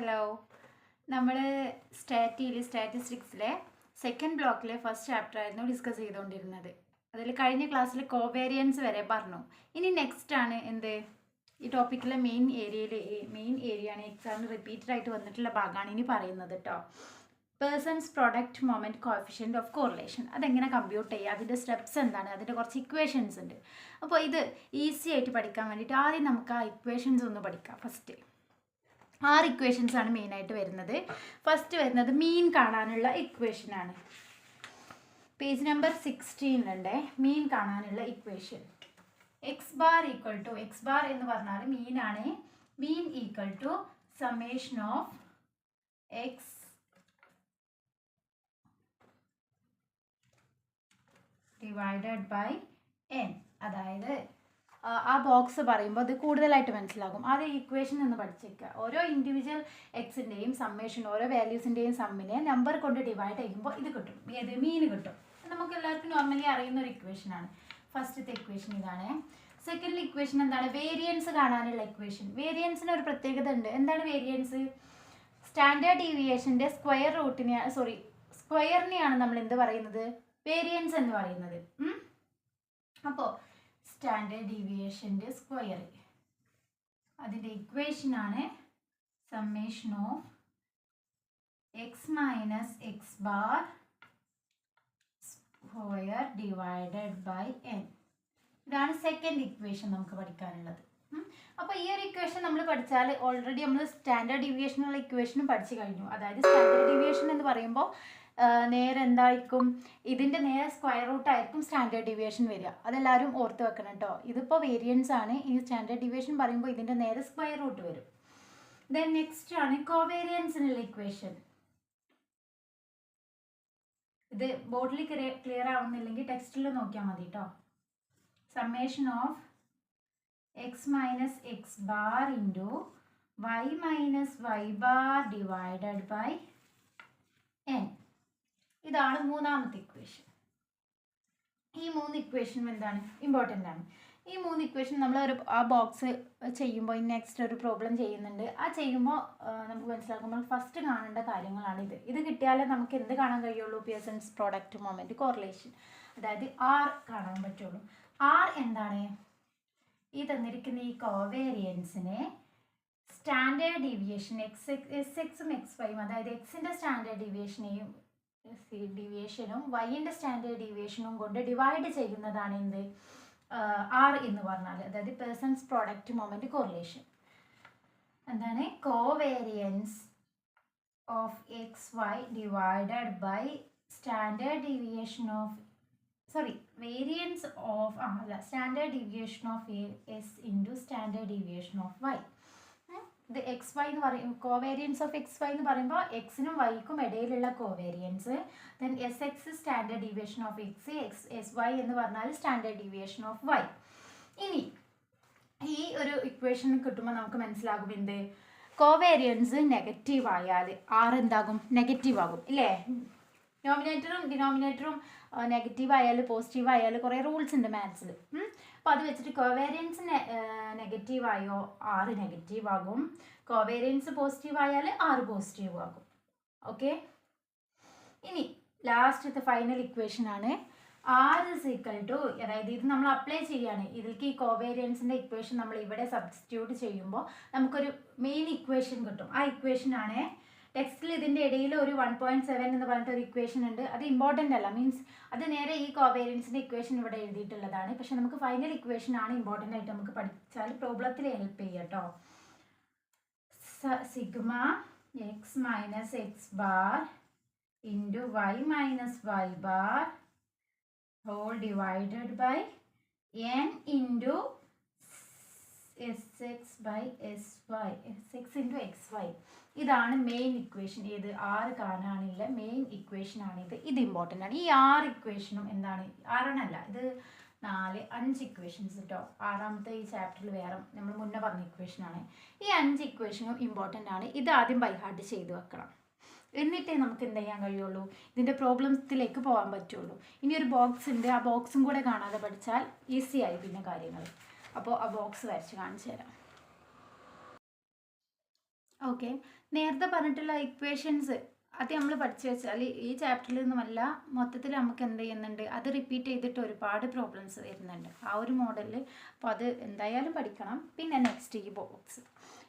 Hello നമ്മൾ സ്റ്റാറ്റിയിൽ സ്റ്റാറ്റിസ്റ്റിക്സിലെ സെക്കൻഡ് ബ്ലോക്കിലെ ഫസ്റ്റ് ചാപ്റ്റർ ആയിരുന്നു ഡിസ്കസ് ചെയ്തുകൊണ്ടിരുന്നത് അതിൽ കഴിഞ്ഞ ക്ലാസ്സിൽ കോവേരിയൻസ് വരെ പറഞ്ഞു. ഇനി നെക്സ്റ്റ് ആണ് എന്ത്? ഈ ടോപ്പിക്കിലെ മെയിൻ ഏരിയയിൽ മെയിൻ ഏരിയ ആണ് എക്സാമിന് റിപ്പീറ്റഡ് ആയിട്ട് വന്നിട്ടുള്ള ഭാഗമാണ് ഇനി പറയുന്നത് കേട്ടോ Pearson's product moment coefficient of correlation അതെങ്ങനെ കമ്പ്യൂട്ട് ചെയ്യുക അതിന്റെ സ്റ്റെപ്സ് എന്താണ്? അതിന്റെ കുറച്ച് ഇക്വേഷൻസ് ഉണ്ട്. അപ്പോൾ ഇത് ഈസി ആയിട്ട് പഠിക്കാൻ വേണ്ടിയിട്ട് ആദ്യം നമുക്ക് ആ ഇക്വേഷൻസ് ഒന്ന് പഠിക്കാം. ഫസ്റ്റ് ആറ് ഇക്വേഷൻസ് ആണ് മെയിനായിട്ട് വരുന്നത്. ഫസ്റ്റ് വരുന്നത് മീൻ കാണാനുള്ള ഇക്വേഷൻ ആണ്. പേജ് നമ്പർ സിക്സ്റ്റീനിലുണ്ട് മീൻ കാണാനുള്ള equation x bar equal to x bar എന്ന് പറഞ്ഞാൽ മീനാണ് mean equal to summation of x divided by n അതായത് ആ, ബോക്സ് പറയുമ്പോൾ അത് കൂടുതലായിട്ട് മനസ്സിലാകും. ആ ഇക്വേഷൻ എന്ന് പഠിച്ചേക്കുക ഓരോ ഇൻഡിവിജ്വൽ എക്സിന്റെയും സമ്മേഷൻ ഓരോ വാല്യൂസിന്റെയും സമ്മിനെ നമ്പർ കൊണ്ട് ഡിവൈഡ് ചെയ്യുമ്പോൾ ഇത് കിട്ടും. ഏത് മീൻ കിട്ടും. നമുക്ക് എല്ലാവർക്കും നോർമലി അറിയുന്ന ഒരു ഇക്വേഷനാണ് ഫസ്റ്റത്തെ ഇക്വേഷൻ ഇതാണ്. സെക്കൻഡ് ഇക്വേഷൻ എന്താണ്? വേരിയൻസ് കാണാനുള്ള ഇക്വേഷൻ വേരിയൻസിന് ഒരു പ്രത്യേകത ഉണ്ട്. എന്താണ് വേരിയൻസ് സ്റ്റാൻഡേർഡ് ഡീവിയേഷന്റെ സ്ക്വയർ റൂട്ടിനെ സോറി സ്ക്വയറിനെയാണ് നമ്മൾ എന്ത് പറയുന്നത്? വേരിയൻസ് എന്ന് പറയുന്നത്. അപ്പോൾ സ്റ്റാൻഡേർഡ് ഡീവിയേഷന്റെ സ്ക്വയർ അതിന്റെ ഇക്വേഷനാണ് summation of x minus x bar square divided by n ഇതാണ് സെക്കൻഡ് ഇക്വേഷൻ നമുക്ക് പഠിക്കാനുള്ളത്. അപ്പോൾ ഈ ഒരു ഇക്വേഷൻ നമ്മൾ പഠിച്ചാൽ ഓൾറെഡി നമ്മൾ സ്റ്റാൻഡേർഡ് ഡീവിയേഷനുള്ള ഇക്വേഷനും പഠിച്ചു കഴിഞ്ഞു. അതായത് സ്റ്റാൻഡേർഡ് ഡീവിയേഷൻ എന്ന് പറയുമ്പോൾ നേരെ എന്തായിരിക്കും? ഇതിന്റെ നേരെ സ്ക്വയർ റൂട്ട് ആയിരിക്കും സ്റ്റാൻഡേർഡ് ഡിവിയേഷൻ വരിക. അതെല്ലാവരും ഓർത്ത് വെക്കണം കേട്ടോ ഇതിപ്പോൾ വേരിയൻസ് ആണ്. ഈ സ്റ്റാൻഡേർഡ് ഡിവിയേഷൻ പറയുമ്പോൾ ഇതിന്റെ നേരെ സ്ക്വയർ റൂട്ട് വരും. ദെൻ നെക്സ്റ്റ് ആണ് കോവേരിയൻസിനുള്ള ഇക്വേഷൻ ഇത് ബോർഡിൽ ക്ലിയർ ആവുന്നില്ലെങ്കിൽ ടെക്സ്റ്റിൽ നോക്കിയാൽ മതി കേട്ടോ summation of x minus x bar into y minus y bar divided by n ഇതാണ് മൂന്നാമത്തെ ഇക്വേഷൻ ഈ മൂന്ന് ഇക്വേഷനും എന്താണ്? ഇമ്പോർട്ടന്റ് ആണ്. ഈ മൂന്ന് ഇക്വേഷൻ നമ്മൾ ഒരു ആ ബോക്സ് ചെയ്യുമ്പോൾ നെക്സ്റ്റ് ഒരു പ്രോബ്ലം ചെയ്യുന്നുണ്ട്. ആ ചെയ്യുമ്പോൾ നമുക്ക് മനസ്സിലാക്കുമ്പോൾ ഫസ്റ്റ് കാണേണ്ട കാര്യങ്ങളാണ് ഇത്. ഇത് കിട്ടിയാലേ നമുക്ക് എന്ത് കാണാൻ കഴിയുള്ളൂ? പിയർസൺസ് പ്രോഡക്റ്റ് മൊമെന്റ് കോറിലേഷൻ അതായത് ആർ കാണാൻ പറ്റുള്ളൂ. ആർ എന്താണ്? ഈ തന്നിരിക്കുന്ന ഈ കോവേരിയൻസിനെ സ്റ്റാൻഡേർഡ് ഡീവിയേഷൻ എക്സ് എസ് എക്സും എക്സ് വൈയും അതായത് എക്സിന്റെ സ്റ്റാൻഡേർഡ് ഡീവിയേഷനെയും ഡീവിയേഷനും വൈന്റെ സ്റ്റാൻഡേർഡ് ഡീവിയേഷനും കൊണ്ട് ഡിവൈഡ് ചെയ്യുന്നതാണ് എന്ത്? ആർ എന്ന് പറഞ്ഞാൽ. അതായത് പേഴ്സൺസ് പ്രോഡക്റ്റ് മൊമെന്റ് കോറിലേഷൻ എന്താണ്? Covariance of x y divided by standard deviation of sorry variance of അല്ല standard deviation of a s into standard deviation of y ഇത് എക്സ് വൈ എന്ന് പറയും. കോവേരിയൻസ് ഓഫ് എക്സ് വൈ എന്ന് പറയുമ്പോൾ എക്സിനും വൈക്കും ഇടയിലുള്ള covariance then s x standard deviation of x x s y എന്ന് പറഞ്ഞാൽ സ്റ്റാൻഡേർഡ് ഡീവിയേഷൻ ഓഫ് വൈ ഇനി ഈ ഒരു ഇക്വേഷൻ കിട്ടുമ്പോൾ നമുക്ക് മനസ്സിലാകും എന്ത്? കോവേരിയൻസ് നെഗറ്റീവ് ആയാൽ ആർ എന്താകും? നെഗറ്റീവ് ആകും. ഇല്ലേ? നോമിനേറ്ററും ഡിനോമിനേറ്ററും നെഗറ്റീവ് ആയാലും പോസിറ്റീവ് ആയാലും കുറേ റൂൾസ് ഉണ്ട് മാത്സിൽ അപ്പോൾ അത് വെച്ചിട്ട് കോവേരിയൻസ് നെഗറ്റീവ് ആയോ ആറ് നെഗറ്റീവ് ആകും. കോവേരിയൻസ് പോസിറ്റീവ് ആയാൽ ആറ് പോസിറ്റീവ് ആകും. ഓക്കെ ഇനി ലാസ്റ്റത്തെ ഫൈനൽ ഇക്വേഷൻ ആണ്. ആർ ഇസ് ഈക്വൽ ടു അതായത് ഇത് നമ്മൾ അപ്ലൈ ചെയ്യാണ്. ഇതിലേക്ക് ഈ കോവേരിയൻസിന്റെ ഇക്വേഷൻ നമ്മൾ ഇവിടെ സബ്സ്റ്റിറ്റ്യൂട്ട് ചെയ്യുമ്പോൾ നമുക്കൊരു മെയിൻ ഇക്വേഷൻ കിട്ടും. ആ ഇക്വേഷൻ ആണ് ടെക്സ്റ്റിൽ ഇതിന്റെ ഇടയിൽ ഒരു വൺ പോയിന്റ് സെവൻ എന്ന് പറഞ്ഞിട്ട് ഒരു ഇക്വേഷൻ ഉണ്ട്. അത് ഇമ്പോർട്ടന്റ് അല്ല. മീൻസ് അത് നേരെ ഈ കോവേരിയൻസിന്റെ ഇക്വേഷൻ ഇവിടെ എഴുതിയിട്ടുള്ളതാണ്. പക്ഷെ നമുക്ക് ഫൈനൽ ഇക്വേഷൻ ആണ് ഇമ്പോർട്ടന്റ് ആയിട്ട് നമുക്ക് പഠിച്ചാൽ പ്രോബ്ലത്തിൽ ഹെൽപ്പ് ചെയ്യുക കേട്ടോ sigma x minus x bar into y minus y bar whole divided by n into s x by s y s x into x y ഇതാണ് മെയിൻ ഇക്വേഷൻ ഏത്? R കാണാനില്ല. Main equation ആണിത് ഇത്. Important ആണ്. ഈ ആറ് ഇക്വേഷനും എന്താണ്? ആറെണ്ണമല്ല ഇത് നാല് അഞ്ച് ഇക്വേഷൻസ് കേട്ടോ ആറാമത്തെ ഈ ചാപ്റ്ററിൽ വേറെ നമ്മൾ മുന്നേ പറഞ്ഞ ഇക്വേഷനാണ് ഈ അഞ്ച് ഇക്വേഷനും ഇമ്പോർട്ടന്റ് ആണ്. ഇത് ആദ്യം ബൈഹാർട്ട് ചെയ്ത് വെക്കണം. എന്നിട്ടേ നമുക്ക് എന്ത് ചെയ്യാൻ കഴിയുള്ളൂ? ഇതിന്റെ പ്രോബ്ലംസിലേക്ക് പോകാൻ പറ്റുള്ളൂ. ഇനി ഒരു ബോക്സ് ഉണ്ട്. ആ ബോക്സും കൂടെ കാണാതെ പഠിച്ചാൽ ഈസി ആയി പിന്നെ കാര്യങ്ങൾ. അപ്പോൾ ആ ബോക്സ് വരച്ച് കാണിച്ചു തരാം. ഓക്കെ നേരത്തെ പറഞ്ഞിട്ടുള്ള ഇക്വേഷൻസ് അത് നമ്മൾ പഠിച്ചു വെച്ചാൽ ഈ ചാപ്റ്ററിൽ നിന്നുമല്ല മൊത്തത്തിൽ നമുക്ക് എന്ത് ചെയ്യുന്നുണ്ട്? അത് റിപ്പീറ്റ് ചെയ്തിട്ട് ഒരുപാട് പ്രോബ്ലംസ് വരുന്നുണ്ട്. ആ ഒരു മോഡലിൽ അപ്പോൾ അത് എന്തായാലും പഠിക്കണം. പിന്നെ നെക്സ്റ്റ് ഈ ബോക്സ്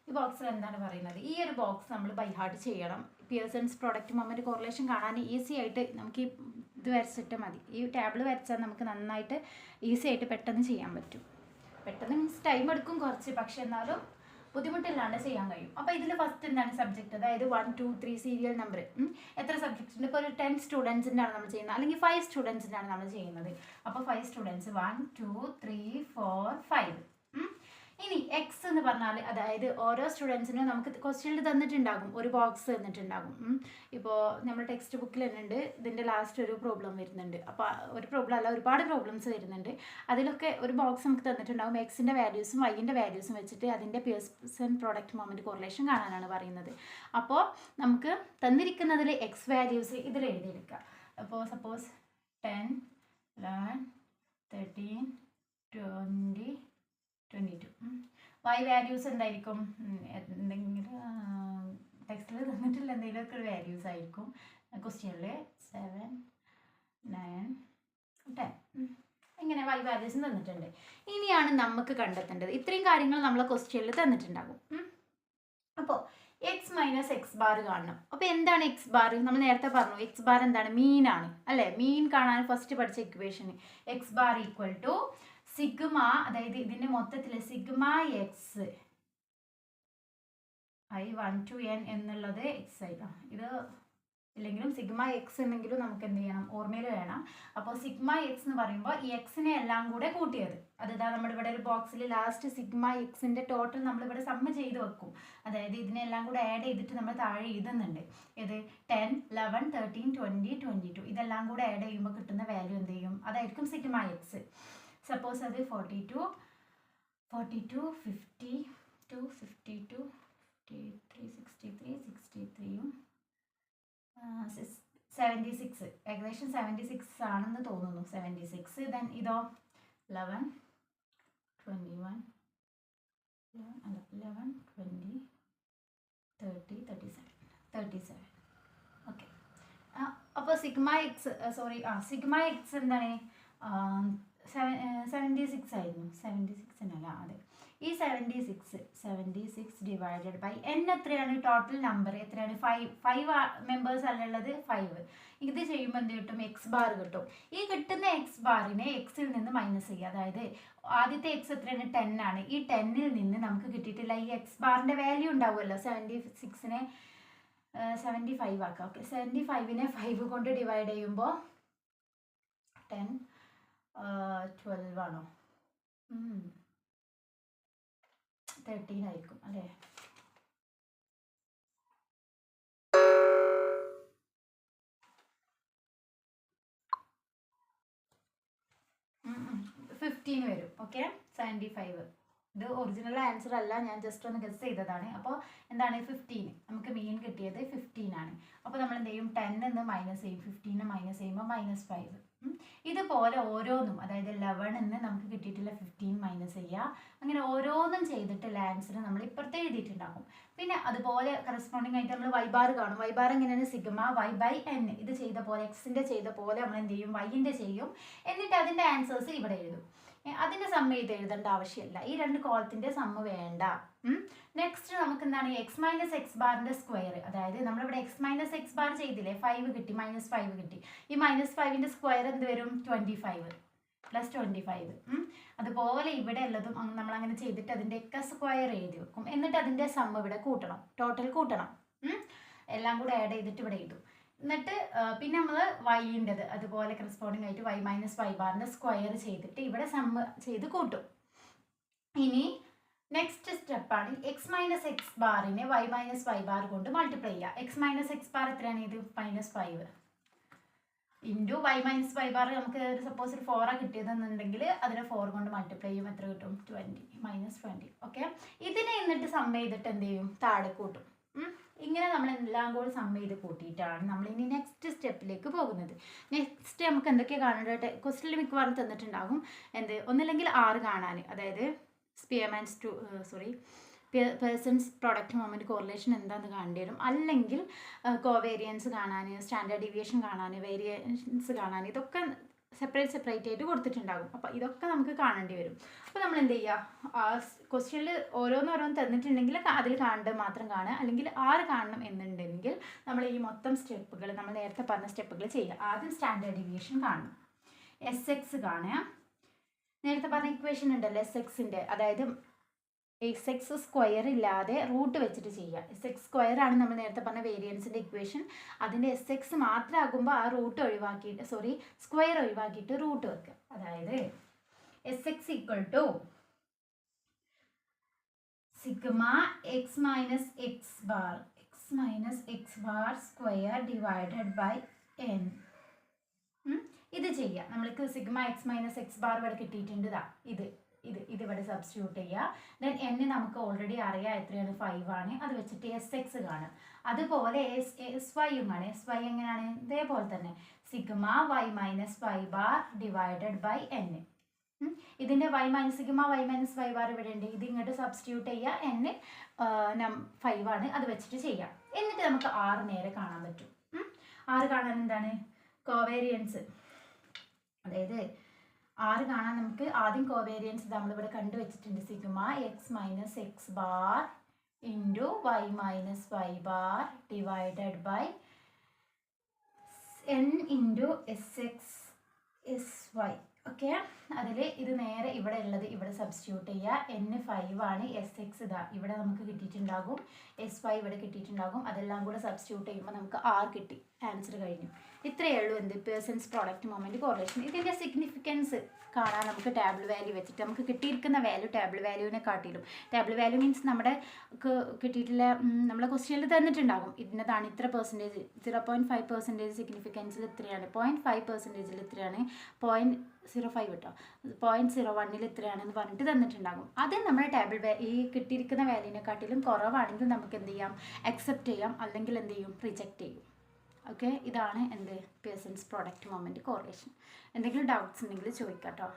ഈ ബോക്സിൽ എന്താണ് പറയുന്നത്? ഈ ഒരു ബോക്സ് നമ്മൾ ബൈഹാർഡ് ചെയ്യണം. പിയേഴ്സൺസ് പ്രൊഡക്റ്റ് മൊമെന്റ് കോറിലേഷൻ കാണാൻ ഈസി ആയിട്ട് നമുക്ക് ഈ ഇത് വരച്ചിട്ട് മതി. ഈ ടേബിൾ വരച്ചാൽ നമുക്ക് നന്നായിട്ട് ഈസി ആയിട്ട് പെട്ടെന്ന് ചെയ്യാൻ പറ്റും. പെട്ടെന്ന് മീൻസ് ടൈം എടുക്കും കുറച്ച്. പക്ഷെ എന്നാലും ബുദ്ധിമുട്ടില്ലാണ്ട് ചെയ്യാൻ കഴിയും. അപ്പോൾ ഇതിൽ ഫസ്റ്റ് എന്താണ് സബ്ജക്റ്റ് അതായത് one two three serial number എത്ര സബ്ജക്ട്സ് ഉണ്ട്? ഇപ്പോൾ ഒരു ടെൻ സ്റ്റുഡൻസിന്റെ ആണ് നമ്മൾ ചെയ്യുന്നത്. അല്ലെങ്കിൽ ഫൈവ് സ്റ്റുഡൻസിന്റെ ആണ് നമ്മൾ ചെയ്യുന്നത്. അപ്പോൾ five students one two three four five ഇനി എക്സ് എന്ന് പറഞ്ഞാൽ അതായത് ഓരോ സ്റ്റുഡൻസിനും നമുക്ക് ക്വസ്റ്റ്യനിൽ തന്നിട്ടുണ്ടാകും. ഒരു ബോക്സ് തന്നിട്ടുണ്ടാകും. ഇപ്പോൾ നമ്മുടെ ടെക്സ്റ്റ് ബുക്കിൽ തന്നെ ഉണ്ട് ഇതിന്റെ ലാസ്റ്റ് ഒരു പ്രോബ്ലം വരുന്നുണ്ട്. അപ്പോൾ ഒരു പ്രോബ്ലം അല്ല ഒരുപാട് പ്രോബ്ലംസ് വരുന്നുണ്ട്. അതിലൊക്കെ ഒരു ബോക്സ് നമുക്ക് തന്നിട്ടുണ്ടാകും. എക്സിന്റെ വാല്യൂസും വൈന്റെ വാല്യൂസും വെച്ചിട്ട് അതിന്റെ പേഴ്സൺ പ്രോഡക്റ്റ് മൊമെന്റ് കോറിലേഷൻ കാണാനാണ് പറയുന്നത്. അപ്പോൾ നമുക്ക് തന്നിരിക്കുന്നതിൽ എക്സ് വാല്യൂസ് ഇതിൽ എഴുതിയെടുക്കുക. അപ്പോൾ suppose ten eleven thirteen twenty twenty two y values എന്തായിരിക്കും? എന്തെങ്കിലും ടെക്സ്റ്റിൽ തന്നിട്ടില്ല എന്തെങ്കിലുമൊക്കെ ഒരു വാല്യൂസ് ആയിരിക്കും. ക്വസ്റ്റ്യനിൽ സെവൻ നയൻ ടെൻ ഇങ്ങനെ വൈ വാല്യൂസ് തന്നിട്ടുണ്ട്. ഇനിയാണ് നമുക്ക് കണ്ടെത്തേണ്ടത്. ഇത്രയും കാര്യങ്ങൾ നമ്മളെ ക്വസ്റ്റ്യനിൽ തന്നിട്ടുണ്ടാകും അപ്പോൾ എക്സ് മൈനസ് എക്സ് ബാർ കാണണം. അപ്പോൾ എന്താണ് എക്സ് ബാർ നമ്മൾ നേരത്തെ പറഞ്ഞു എക്സ് ബാർ എന്താണ്? മീൻ ആണ്. അല്ലേ? മീൻ കാണാൻ ഫസ്റ്റ് പഠിച്ച equation x bar equal to sigma അതായത് ഇതിന്റെ മൊത്തത്തിൽ sigma x i one two n എന്നുള്ളത് എക്സ് ഐ ഇത് ഇല്ലെങ്കിലും സിഗ്മ എക്സ് എന്നെങ്കിലും നമുക്ക് എന്ത് ചെയ്യണം? ഓർമ്മയിൽ വേണം. അപ്പോൾ സിഗ്മ എക്സ് എന്ന് പറയുമ്പോൾ ഈ എക്സിനെ എല്ലാം കൂടെ കൂട്ടിയത്. അതിതാ നമ്മളിവിടെ ഒരു ബോക്സിൽ ലാസ്റ്റ് സിഗ്മ എക്സിന്റെ ടോട്ടൽ നമ്മളിവിടെ സമ്മ ചെയ്ത് വെക്കും. അതായത് ഇതിനെല്ലാം കൂടെ ആഡ് ചെയ്തിട്ട് നമ്മൾ താഴെ എഴുതുന്നുണ്ട്. ഇത് ten eleven thirteen twenty twenty two ഇതെല്ലാം കൂടെ ആഡ് ചെയ്യുമ്പോൾ കിട്ടുന്ന വാല്യൂ എന്ത് ചെയ്യും? അതായിരിക്കും സിഗ്മ എക്സ് സപ്പോസ് അത് forty two forty two fifty two fifty two fifty three sixty three sixty ത്രീയും സെവന്റി സിക്സ് ഏകദേശം സെവന്റി സിക്സ് ആണെന്ന് തോന്നുന്നു. സെവന്റി സിക്സ് ദെൻ ഇതോ? ലെവൻ ട്വന്റി വൺ അല്ല eleven twenty thirty thirty seven thirty seven okay അപ്പോൾ sigma x sorry ആ sigma x എന്താണ്? Seven seventy six ആയിരുന്നു. സെവന്റി എന്നല്ല അതെ. ഈ seventy six seventy six divided by n എത്രയാണ്? ടോട്ടൽ നമ്പർ എത്രയാണ് ഫൈവ് ഫൈവ് മെമ്പേഴ്സ് അല്ലുള്ളത് ഫൈവ് ഇത് ചെയ്യുമ്പോൾ എന്ത് കിട്ടും? എക്സ് ബാർ കിട്ടും. ഈ കിട്ടുന്ന എക്സ് ബാറിനെ എക്സിൽ നിന്ന് മൈനസ് ചെയ്യുക. അതായത് ആദ്യത്തെ എക്സ് എത്രയാണ്? ടെൻ ആണ്. ഈ ടെന്നിൽ നിന്ന് നമുക്ക് കിട്ടിയിട്ടില്ല. ഈ എക്സ് ബാറിന്റെ വാല്യൂ ഉണ്ടാവുമല്ലോ. സെവന്റി സിക്സിനെ സെവന്റി ഫൈവ് ആക്കാം. ഓക്കെ സെവന്റി ഫൈവിനെ ഫൈവ് കൊണ്ട് ഡിവൈഡ് ചെയ്യുമ്പോൾ ടെൻ ട്വൽവ് ആണോ? തേർട്ടീൻ ആയിരിക്കും അല്ലേ? ഫിഫ്റ്റീൻ വരും ഓക്കെ സെവന്റി ഫൈവ് ഇത് ഒറിജിനൽ ആൻസർ അല്ല ഞാൻ ജസ്റ്റ് ഒന്ന് ഗസ് ചെയ്തതാണ്. അപ്പോൾ എന്താണ് ഫിഫ്റ്റീൻ നമുക്ക് മീൻ കിട്ടിയത് ഫിഫ്റ്റീൻ ആണ്. അപ്പോൾ നമ്മൾ എന്ത് ചെയ്യും ടെൻ എന്ന് മൈനസ് ചെയ്യും ഫിഫ്റ്റീൻ മൈനസ് ചെയ്യുമ്പോൾ മൈനസ് ഫൈവ് ഇതുപോലെ ഓരോന്നും അതായത് ലെവൻ എന്ന് നമുക്ക് കിട്ടിയിട്ടുള്ള ഫിഫ്റ്റീൻ മൈനസ് ചെയ്യുക. അങ്ങനെ ഓരോന്നും ചെയ്തിട്ട് ലാൻസിന് നമ്മൾ ഇപ്പുറത്തെ എഴുതിയിട്ടുണ്ടാകും പിന്നെ അതുപോലെ കറസ്പോണ്ടിങ് ആയിട്ട് നമ്മൾ വൈബാർ കാണും. വൈബാർ എങ്ങനെയാണ്? സിഗ്മ വൈ ബൈ എൻ ഇത് ചെയ്ത പോലെ എക്സിന്റെ ചെയ്ത പോലെ നമ്മൾ എന്ത് ചെയ്യും? വൈന്റെ ചെയ്യും. എന്നിട്ട് അതിന്റെ ആൻസേഴ്സ് ഇവിടെ എഴുതും. അതിന്റെ സമ്മ ഇത് എഴുതേണ്ട ആവശ്യമില്ല. ഈ രണ്ട് കോളത്തിന്റെ സമ്മ വേണ്ട. നെക്സ്റ്റ് നമുക്ക് എന്താണ്? എക്സ് മൈനസ് എക്സ് ബാറിന്റെ സ്ക്വയർ അതായത് നമ്മളിവിടെ എക്സ് മൈനസ് എക്സ് ബാർ ചെയ്തില്ലേ? ഫൈവ് കിട്ടി മൈനസ് ഫൈവ് കിട്ടി. ഈ മൈനസ് ഫൈവിന്റെ സ്ക്വയർ എന്ത് വരും? Twenty five plus twenty five അതുപോലെ ഇവിടെ ഉള്ളതും നമ്മൾ അങ്ങനെ ചെയ്തിട്ട് അതിന്റെ ഒക്കെ സ്ക്വയർ എഴുതി വെക്കും. എന്നിട്ട് അതിന്റെ സമ്മ ഇവിടെ കൂട്ടണം. ടോട്ടൽ കൂട്ടണം. എല്ലാം കൂടെ ആഡ് ചെയ്തിട്ട് ഇവിടെ എഴുതും. എന്നിട്ട് പിന്നെ നമ്മൾ വൈന്റെത് അതുപോലെ കറസ്പോണ്ടിങ് ആയിട്ട് വൈ മൈനസ് വൈ ബാറിന്റെ സ്ക്വയർ ചെയ്തിട്ട് ഇവിടെ സമ്മ് ചെയ്ത് കൂട്ടും. ഇനി നെക്സ്റ്റ് സ്റ്റെപ്പാണ് എക്സ് മൈനസ് എക്സ് ബാറിനെ വൈ മൈനസ് വൈ ബാർ കൊണ്ട് മൾട്ടിപ്ലൈ ചെയ്യുക. എക്സ് മൈനസ് എക്സ് ബാർ എത്രയാണ് ഇത്? Minus five into y minus y bar നമുക്ക് സപ്പോസ് ഒരു ഫോറാണ് കിട്ടിയതെന്നുണ്ടെങ്കിൽ അതിനെ ഫോർ കൊണ്ട് മൾട്ടിപ്ലൈ ചെയ്യും. എത്ര കിട്ടും? ട്വന്റി മൈനസ് ട്വന്റി ഓക്കെ ഇതിനെ എന്നിട്ട് സമ്മ ചെയ്തിട്ട് എന്ത് ചെയ്യും? താഴെ കൂട്ടും. ഇങ്ങനെ നമ്മൾ എല്ലാം കൂടി സം ചെയ്ത് കൂട്ടിയിട്ടാണ് നമ്മൾ ഇനി നെക്സ്റ്റ് സ്റ്റെപ്പിലേക്ക് പോകുന്നത്. നെക്സ്റ്റ് നമുക്ക് എന്തൊക്കെയാണ് കാണേണ്ടത് ക്വസ്റ്റിൽ മിക്കവാറും തന്നിട്ടുണ്ടാകും. എന്ത്? ഒന്നില്ലെങ്കിൽ ആറ് കാണാൻ. അതായത് Spearman's to sorry Pearson's product moment correlation എന്താണെന്ന് കാണേണ്ടി വരും അല്ലെങ്കിൽ കോവേരിയൻസ് കാണാൻ സ്റ്റാൻഡേർഡ് ഡീവിയേഷൻ കാണാൻ വേരിയൻസ് കാണാൻ ഇതൊക്കെ സെപ്പറേറ്റ് സെപ്പറേറ്റ് ആയിട്ട് കൊടുത്തിട്ടുണ്ടാകും. അപ്പോൾ ഇതൊക്കെ നമുക്ക് കാണേണ്ടി വരും. അപ്പോൾ നമ്മൾ എന്ത് ചെയ്യുക ക്വസ്റ്റ്യനിൽ ഓരോന്നോരോന്ന് തന്നിട്ടുണ്ടെങ്കിൽ അതിൽ കാണേണ്ടത് മാത്രം കാണുക. അല്ലെങ്കിൽ ആറ് കാണണം എന്നുണ്ടെങ്കിൽ നമ്മൾ ഈ മൊത്തം സ്റ്റെപ്പുകൾ നമ്മൾ നേരത്തെ പറഞ്ഞ സ്റ്റെപ്പുകൾ ചെയ്യുക. ആദ്യം സ്റ്റാൻഡേർഡ് ഡീവിയേഷൻ കാണണം. എസ് എക്സ് കാണുക. നേരത്തെ പറഞ്ഞ ഇക്വേഷൻ ഉണ്ടല്ലോ എസ് എക്സിന്റെ അതായത് എസ് എക്സ് സ്ക്വയർ ഇല്ലാതെ റൂട്ട് വെച്ചിട്ട് ചെയ്യുക. എസ് എക്സ് സ്ക്വയർ ആണ് നമ്മൾ നേരത്തെ പറഞ്ഞ വേരിയൻസിന്റെ ഇക്വേഷൻ അതിന്റെ എസ് എക്സ് മാത്രമാകുമ്പോൾ ആ റൂട്ട് ഒഴിവാക്കിയിട്ട് സോറി സ്ക്വയർ ഒഴിവാക്കിയിട്ട് റൂട്ട് വെക്കുക. അതായത് s x equal to sigma x minus x bar x minus x bar square divided by n ഇത് ചെയ്യുക. നമ്മൾക്ക് sigma x minus x bar ഇവിടെ കിട്ടിയിട്ടുണ്ട്. ഇത്. ഇത് ഇത് ഇവിടെ സബ്സ്റ്റിറ്റ്യൂട്ട് ചെയ്യുക ദെൻ എൻ നമുക്ക് ഓൾറെഡി അറിയാം എത്രയാണ് ഫൈവ് ആണ്. അത് വെച്ചിട്ട് എസ് എക്സ് കാണാം. അതുപോലെ എസ് എസ് വൈയും ആണ്. എസ് വൈ എങ്ങനെയാണ്? ഇതേപോലെ തന്നെ. Sigma y minus y bar divided by n ഇതിന്റെ y minus sigma y minus y bar ഇവിടെ ഉണ്ട്. ഇത് ഇങ്ങോട്ട് സബ്സ്റ്റിറ്റ്യൂട്ട് ചെയ്യുക എൻ നം ഫൈവ് ആണ്. അത് വെച്ചിട്ട് ചെയ്യാം. എന്നിട്ട് നമുക്ക് ആറ് നേരെ കാണാൻ പറ്റും. ആറ് കാണാൻ എന്താണ്? കോവേരിയൻസ് അതായത് ആറ് കാണാൻ നമുക്ക് ആദ്യം കോവേരിയൻസ് നമ്മളിവിടെ കണ്ടുവച്ചിട്ടുണ്ട്. Sigma x minus x bar into y minus y bar divided by n into s x s y okay അതിൽ ഇത് നേരെ ഇവിടെ ഉള്ളത് ഇവിടെ സബ്സ്റ്റിറ്റ്യൂട്ട് ചെയ്യുക. എൻ ഫൈവ് ആണ് എസ് എക്സ് ഇതാ. ഇവിടെ നമുക്ക് കിട്ടിയിട്ടുണ്ടാകും. എസ് വൈ ഇവിടെ കിട്ടിയിട്ടുണ്ടാകും. അതെല്ലാം കൂടെ സബ്സ്റ്റിറ്റ്യൂട്ട് ചെയ്യുമ്പോൾ നമുക്ക് ആർ കിട്ടി. ആൻസർ കഴിഞ്ഞു. ഇത്രയേ ഉള്ളൂ എന്ത് പേഴ്സൺസ് പ്രോഡക്റ്റ് മൊമെന്റ് കോറിലേഷൻ ഇതിന്റെ സിഗ്നിഫിക്കൻസ് കാണാൻ നമുക്ക് ടേബിൾ വാല്യൂ വെച്ചിട്ട് നമുക്ക് കിട്ടിയിരിക്കുന്ന വാല്യൂ ടേബിൾ വാല്യൂവിനെ കാട്ടിയിടും ടേബിൾ വാല്യൂ മീൻസ് നമ്മുടെ കിട്ടിയിട്ടുള്ള നമ്മളെ ക്വസ്റ്റ്യനിൽ തന്നിട്ടുണ്ടാകും. ഇതിനതാണ് ഇത്ര percentage zero point five percentage സിഗ്നിഫിക്കൻസിൽ ഇത്രയാണ്. പോയിന്റ് ഫൈവ് പെർസെന്റേജിൽ ഇത്രയാണ്. പോയിന്റ് സീറോ ഫൈവ് കേട്ടോ പോയിന്റ് സീറോ വണ്ണിൽ ഇത്രയാണെന്ന് പറഞ്ഞിട്ട് തന്നിട്ടുണ്ടാകും. അത് നമ്മുടെ ടേബിൾ ഈ കിട്ടിയിരിക്കുന്ന വാല്യൂവിനെക്കാട്ടിലും കുറവാണെങ്കിൽ നമുക്ക് എന്ത് ചെയ്യാം? അക്സെപ്റ്റ് ചെയ്യാം. അല്ലെങ്കിൽ എന്ത് ചെയ്യും? റിജക്റ്റ് ചെയ്യും. ഓക്കെ ഇതാണ് എന്ത് പേഴ്സൺസ് പ്രോഡക്റ്റ് മൊമെന്റ് കോറിലേഷൻ. എന്തെങ്കിലും ഡൗട്ട്സ് ഉണ്ടെങ്കിൽ ചോദിക്കാം കേട്ടോ